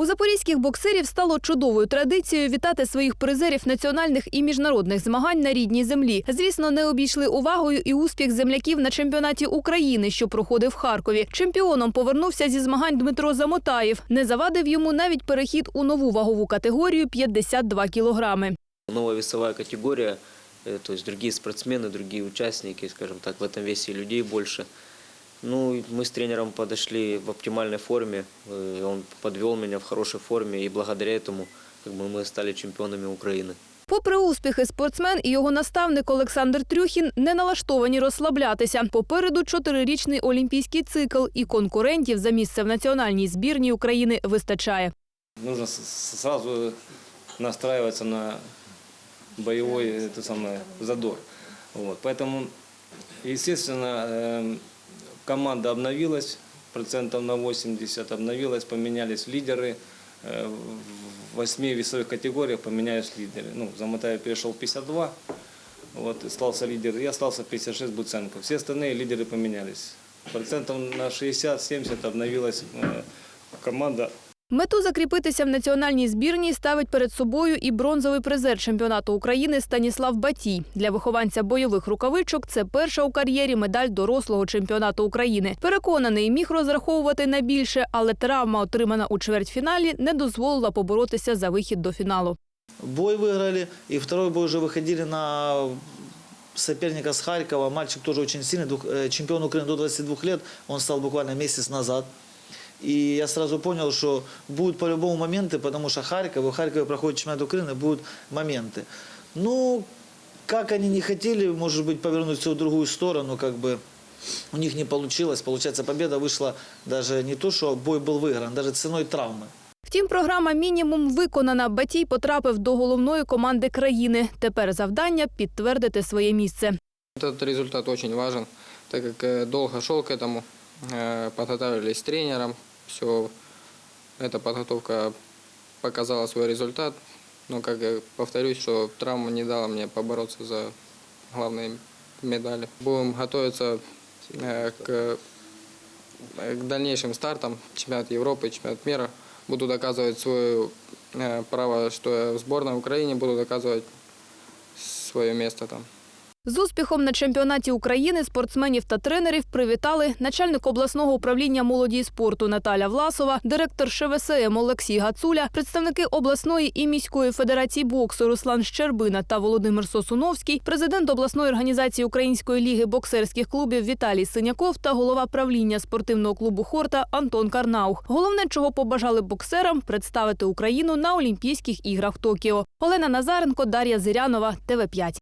У запорізьких боксерів стало чудовою традицією вітати своїх призерів національних і міжнародних змагань на рідній землі. Звісно, не обійшли увагою і успіх земляків на чемпіонаті України, що проходив в Харкові. Чемпіоном повернувся зі змагань Дмитро Замотаєв. Не завадив йому навіть перехід у нову вагову категорію 52 кілограми. Новая весовая категория, э, то есть другие спортсмены, другие участники, скажем так, в этом весе и людей больше. Ну, и мы с тренером подошли в оптимальной форме, э, он подвел меня в хорошей форме, и благодаря этому как бы, мы стали чемпионами Украины. Попри успіхи, спортсмен і його наставник Олександр Трюхін не налаштовані розслаблятися. Попереду чотирирічний олімпійський цикл, і конкурентів за місце в національній збірній України вистачає. Нужно с- с- сразу настраиваться на боевой это самое, задор. Вот. Поэтому, естественно, эм, команда обновилась, процентов на 80 обновилась, поменялись лидеры. Э, В восьми весовых категориях поменялись лидеры. Ну, Замотаев перешел в 52, вот, и остался лидер. Я остался 56 Буценко. Все остальные лидеры поменялись. Процентов на 60-70 обновилась э, команда. Мету закріпитися в національній збірній ставить перед собою і бронзовий призер чемпіонату України Станіслав Батій. Для вихованця бойових рукавичок це перша у кар'єрі медаль дорослого чемпіонату України. Переконаний, міг розраховувати на більше, але травма, отримана у чвертьфіналі, не дозволила поборотися за вихід до фіналу. Бой выиграли, и второй бой уже выходили на соперника с Харькова. Мальчик тоже очень сильный, двух- э, чемпион Украины до 22 лет. Он стал буквально месяц назад. И я сразу понял, что будут по-любому моменты, потому что Харьков, и в Харькове проходит чемпионат Украины, будут моменты. Ну, как они не хотели, может быть, повернуть все в другую сторону, как бы у них не получилось. Получается, победа вышла даже не то, что бой был выигран, даже ценой травмы. Втім, програма мінімум виконана. Батій потрапив до головної команди країни. Тепер завдання підтвердити своє місце. Этот результат очень важен, так как э, долго шел к этому, э, Подготавливались с тренером, все, эта подготовка показала свой результат. Но, как я повторюсь, что травма не дала мне побороться за главные медали. Будем готовиться э, к, э, к дальнейшим стартам, чемпионат Европы, чемпионат мира. Буду доказывать свое э, право, что я в сборной Украине, буду доказывать свое место там. З успіхом на чемпіонаті України спортсменів та тренерів привітали начальник обласного управління молоді і спорту Наталя Власова, директор ШВСМ Олексій Гацуля, представники обласної і міської федерації боксу Руслан Щербина та Володимир Сосуновський, президент обласної організації Української ліги боксерських клубів Віталій Синяков та голова правління спортивного клубу Хорта Антон Карнаух. Головне, чого побажали боксерам, представити Україну на Олімпійських іграх Токіо. Олена Назаренко, Дар'я Зирянова, ТВ 5